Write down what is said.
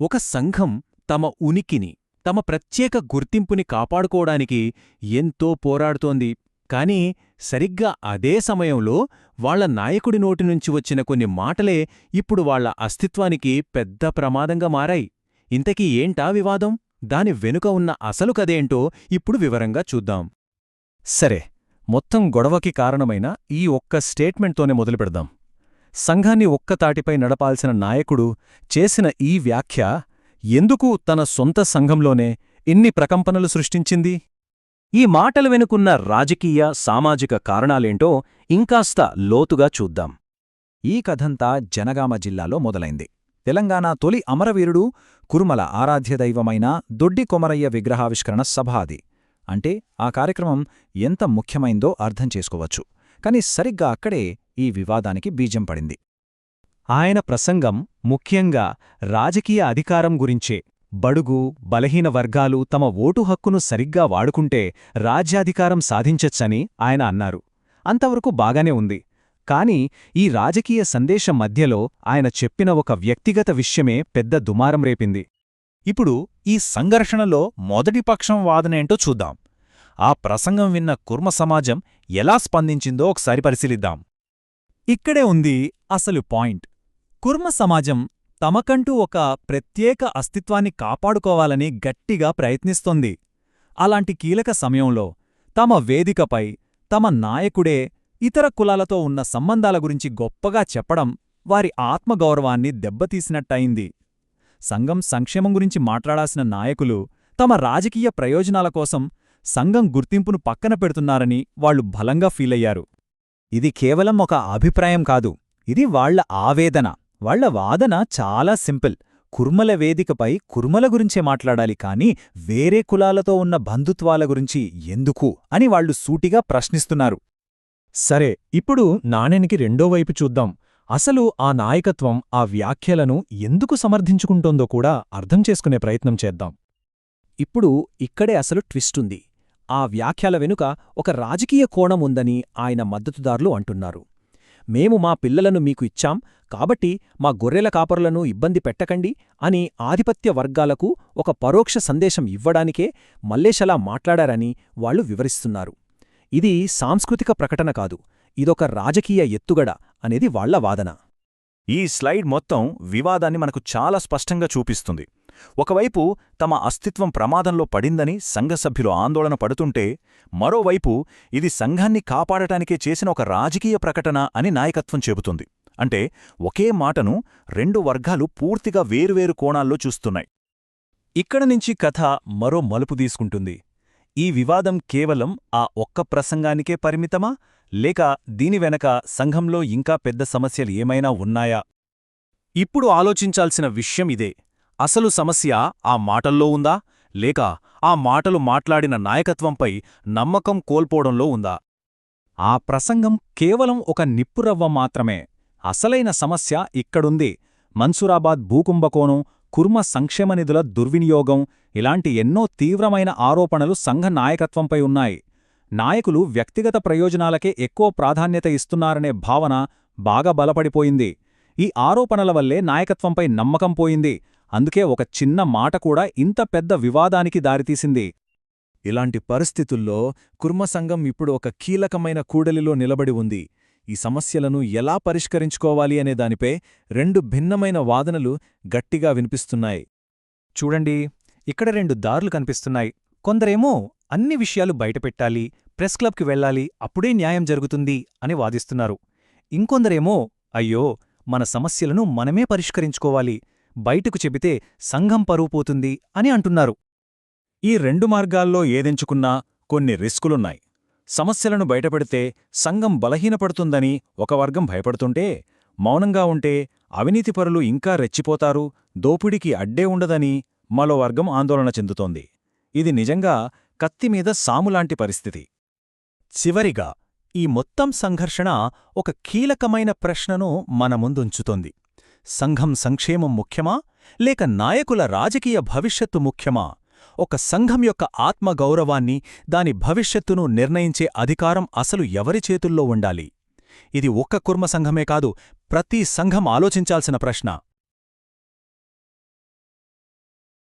ఒక సంఘం తమ ఉనికిని తమ ప్రత్యేక గుర్తింపుని కాపాడుకోవడానికి ఎంతో పోరాడుతోంది. కాని సరిగ్గా అదే సమయంలో వాళ్ళ నాయకుడి నోటి నుంచి వచ్చిన కొన్ని మాటలే ఇప్పుడు వాళ్ళ అస్తిత్వానికి పెద్ద ప్రమాదంగా మారాయి. ఇంతకీ ఏంటా వివాదం? దాని వెనుక ఉన్న అసలు కదేంటో ఇప్పుడు వివరంగా చూద్దాం. సరే మొత్తం గొడవకి కారణమైన ఈ ఒక్క స్టేట్మెంట్తోనే మొదలుపెడదాం. సంఘాన్ని ఒక్కతాటిపై నడపాల్సిన నాయకుడు చేసిన ఈ వ్యాఖ్య ఎందుకు తన సొంత సంఘంలోనే ఇన్ని ప్రకంపనలు సృష్టించింది? ఈ మాటలు వెనుకున్న రాజకీయ సామాజిక కారణాలేంటో ఇంకాస్త లోతుగా చూద్దాం. ఈ కథంతా జనగామ జిల్లాలో మొదలైంది. తెలంగాణ తొలి అమరవీరుడు కురుమల ఆరాధ్యదైవమైన దొడ్డి కొమరయ్య విగ్రహావిష్కరణ సభ అది. అంటే ఆ కార్యక్రమం ఎంత ముఖ్యమైందో అర్థం చేసుకోవచ్చు. కాని సరిగ్గా అక్కడే ఈ వివాదానికి బీజం పడింది. ఆయన ప్రసంగం ముఖ్యంగా రాజకీయ అధికారం గురించే. బడుగు బలహీన వర్గాలు తమ ఓటు హక్కును సరిగ్గా వాడుకుంటే రాజ్యాధికారం సాధించచ్చని ఆయన అన్నారు. అంతవరకు బాగానే ఉంది. కాని ఈ రాజకీయ సందేశం మధ్యలో ఆయన చెప్పిన ఒక వ్యక్తిగత విషయమే పెద్ద దుమారం రేపింది. ఇప్పుడు ఈ సంఘర్షణలో మొదటి పక్షం వాదనేంటో చూద్దాం. ఆ ప్రసంగం విన్న కుర్మ సమాజం ఎలా స్పందించిందో ఒకసారి పరిశీలిద్దాం. ఇక్కడే ఉంది అసలు పాయింట్. కుర్మ సమాజం తమకంటూ ఒక ప్రత్యేక అస్తిత్వాన్ని కాపాడుకోవాలని గట్టిగా ప్రయత్నిస్తోంది. అలాంటి కీలక సమయంలో తమ వేదికపై తమ నాయకుడే ఇతర కులాలతో ఉన్న సంబంధాల గురించి గొప్పగా చెప్పడం వారి ఆత్మగౌరవాన్ని దెబ్బతీసినట్టయింది. సంఘం సంక్షేమం గురించి మాట్లాడాల్సిన నాయకులు తమ రాజకీయ ప్రయోజనాల కోసం సంఘం గుర్తింపును పక్కన పెడుతున్నారని వాళ్ళు బలంగా ఫీలయ్యారు. ఇది కేవలం ఒక అభిప్రాయం కాదు. ఇది వాళ్ళ ఆవేదన. వాళ్ళ వాదన చాలా సింపుల్. కుర్మల వేదికపై కుర్మల గురించే మాట్లాడాలి కాని వేరే కులాలతో ఉన్న బంధుత్వాల గురించి ఎందుకు అని వాళ్ళు సూటిగా ప్రశ్నిస్తున్నారు. సరే ఇప్పుడు నాణెనికి రెండో వైపు చూద్దాం. అసలు ఆ నాయకత్వం ఆ వ్యాఖ్యలను ఎందుకు సమర్థించుకుంటోందో కూడా అర్థం చేసుకునే ప్రయత్నం చేద్దాం. ఇప్పుడు ఇక్కడే అసలు ట్విస్టుంది ఆ వ్యాఖ్యల వెనుక ఒక రాజకీయ కోణం ఉందని ఆయన మద్దతుదారులు అంటున్నారు. మేము మా పిల్లలను మీకు ఇచ్చాం కాబట్టి మా గొర్రెల కాపరులను ఇబ్బంది పెట్టకండి అని ఆధిపత్య వర్గాలకు ఒక పరోక్ష సందేశం ఇవ్వడానికే మల్లేశలా మాట్లాడారని వాళ్ళు వివరిస్తున్నారు. ఇది సాంస్కృతిక ప్రకటన కాదు ఇదొక రాజకీయ ఎత్తుగడ అనేది వాళ్ళ వాదన. ఈ స్లైడ్ మొత్తం వివాదాన్ని మనకు చాలా స్పష్టంగా చూపిస్తుంది. ఒకవైపు తమ అస్తిత్వం ప్రమాదంలో పడిందని సంఘసభ్యులు ఆందోళన పడుతుంటే మరోవైపు ఇది సంఘాన్ని కాపాడటానికే చేసిన ఒక రాజకీయ ప్రకటన అని నాయకత్వం చెబుతుంది. అంటే ఒకే మాటను రెండు వర్గాలు పూర్తిగా వేరువేరు కోణాల్లో చూస్తున్నాయి. ఇక్కడ నుంచి కథ మరో మలుపు తీసుకుంటుంది. ఈ వివాదం కేవలం ఆ ఒక్క ప్రసంగానికే పరిమితమా? లేక దీని వెనక సంఘంలో ఇంకా పెద్ద సమస్యలు ఏమైనా ఉన్నాయా? ఇప్పుడు ఆలోచించాల్సిన విషయం ఇదే. అసలు సమస్య ఆ మాటల్లో ఉందా? లేక ఆ మాటలు మాట్లాడిన నాయకత్వంపై నమ్మకం కోల్పోవడంలో ఉందా? ఆ ప్రసంగం కేవలం ఒక నిప్పురవ్వ మాత్రమే. అసలైన సమస్య ఇక్కడుంది. మన్సూరాబాద్ భూకుంభకోణం కుర్మ సంక్షేమ నిధుల దుర్వినియోగం ఇలాంటి ఎన్నో తీవ్రమైన ఆరోపణలు సంఘ నాయకత్వంపై ఉన్నాయి. నాయకులు వ్యక్తిగత ప్రయోజనాలకే ఎక్కువ ప్రాధాన్యత ఇస్తున్నారనే భావన బాగా బలపడిపోయింది. ఈ ఆరోపణల వల్లే నాయకత్వంపై నమ్మకం పోయింది. అందుకే ఒక చిన్న మాట కూడా ఇంత పెద్ద వివాదానికి దారితీసింది. ఇలాంటి పరిస్థితుల్లో కుర్మసంఘం ఇప్పుడు ఒక కీలకమైన కూడలిలో నిలబడి ఉంది. ఈ సమస్యలను ఎలా పరిష్కరించుకోవాలి అనే దానిపై రెండు భిన్నమైన వాదనలు గట్టిగా వినిపిస్తున్నాయి. చూడండి ఇక్కడ రెండు దారులు కనిపిస్తున్నాయి. కొందరేమో అన్ని విషయాలు బయటపెట్టాలి ప్రెస్ క్లబ్కి వెళ్ళాలి అప్పుడే న్యాయం జరుగుతుంది అని వాదిస్తున్నారు. ఇంకొందరేమో అయ్యో మన సమస్యలను మనమే పరిష్కరించుకోవాలి బయటకు చెబితే సంఘం పరువు పోతుంది అని అంటున్నారు. ఈ రెండు మార్గాల్లో ఏదెంచుకున్నా కొన్ని రిస్కులున్నాయి. సమస్యలను బయటపెడితే సంఘం బలహీనపడుతుందని ఒక వర్గం భయపడుతుంటే మౌనంగా ఉంటే అవినీతిపరులు ఇంకా రెచ్చిపోతారు దోపిడికి అడ్డే ఉండదని మరో వర్గం ఆందోళన చెందుతోంది. ఇది నిజంగా కత్తిమీద సాములాంటి పరిస్థితి. చివరిగా ఈ మొత్తం సంఘర్షణ ఒక కీలకమైన ప్రశ్నను మన ముందుంచుతోంది. సంఘం సంక్షేమం ముఖ్యమా? లేక నాయకుల రాజకీయ భవిష్యత్తు ముఖ్యమా? ఒక సంఘం యొక్క ఆత్మగౌరవాన్ని దాని భవిష్యత్తును నిర్ణయించే అధికారం అసలు ఎవరి చేతుల్లో ఉండాలి? ఇది ఒక్క కుర్మ సంఘమే కాదు ప్రతి సంఘం ఆలోచించాల్సిన ప్రశ్న.